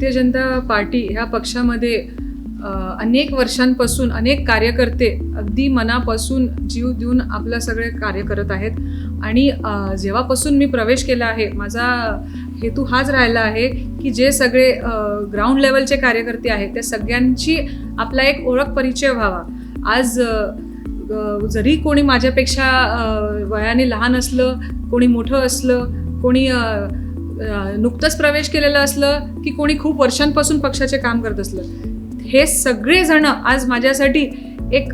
Bharatiya Janata party ह्या पक्षामध्ये अनेक वर्षांपासून अनेक कार्यकर्ते अगदी मनापासून जीव देऊन आपलं सगळे कार्य करत आहेत. आणि जेव्हापासून मी प्रवेश केला आहे माझा हेतू हाच राहिला आहे की जे सगळे ग्राउंड लेवलचे कार्यकर्ते आहेत त्या सगळ्यांची आपला एक ओळख परिचय व्हावा. आज जरी कोणी माझ्यापेक्षा वयाने लहान असलं कोणी मोठं असलं कोणी नुकतंच प्रवेश केलेलं असलं की कोणी खूप वर्षांपासून पक्षाचे काम करत असलं. हे सगळेजण आज माझ्यासाठी एक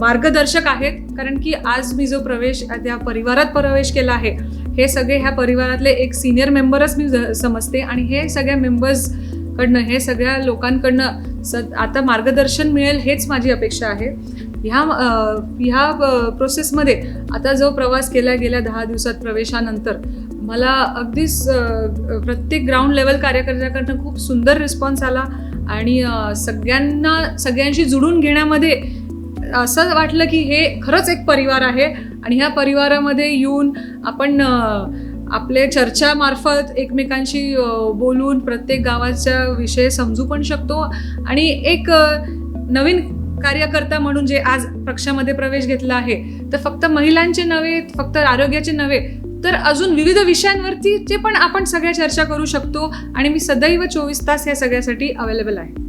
मार्गदर्शक आहेत. कारण की आज मी जो प्रवेश त्या परिवारात प्रवेश केला आहे हे सगळे ह्या परिवारातले एक सिनियर मेंबरच मी ज- समजते. आणि हे सगळ्या मेंबर्सकडनं हे सगळ्या लोकांकडनं स आता मार्गदर्शन मिळेल हेच माझी अपेक्षा आहे. ह्या ह्या प्रोसेसमध्ये आता जो प्रवास केला गेल्या दहा दिवसात प्रवेशानंतर मला अगदीच प्रत्येक ग्राउंड लेवल कार्यकर्त्याकडनं खूप सुंदर रिस्पॉन्स आला आणि सगळ्यांना सगळ्यांशी जुळून घेण्यामध्ये असं वाटलं की हे खरंच एक परिवार आहे आणि ह्या परिवारामध्ये येऊन आपण आपले चर्चामार्फत एकमेकांशी बोलून प्रत्येक गावाचा विषय समजू पण शकतो. आणि एक नवीन कार्यकर्ता म्हणून जे आज पक्षामध्ये प्रवेश घेतला आहे तर फक्त महिलांचे नव्हे फक्त आरोग्याचे नव्हे तर अजून विविध विषयांवरती जे पण आपण सगळ्या चर्चा करू शकतो आणि मी सदैव चोवीस तास या सगळ्यासाठी अवेलेबल आहे.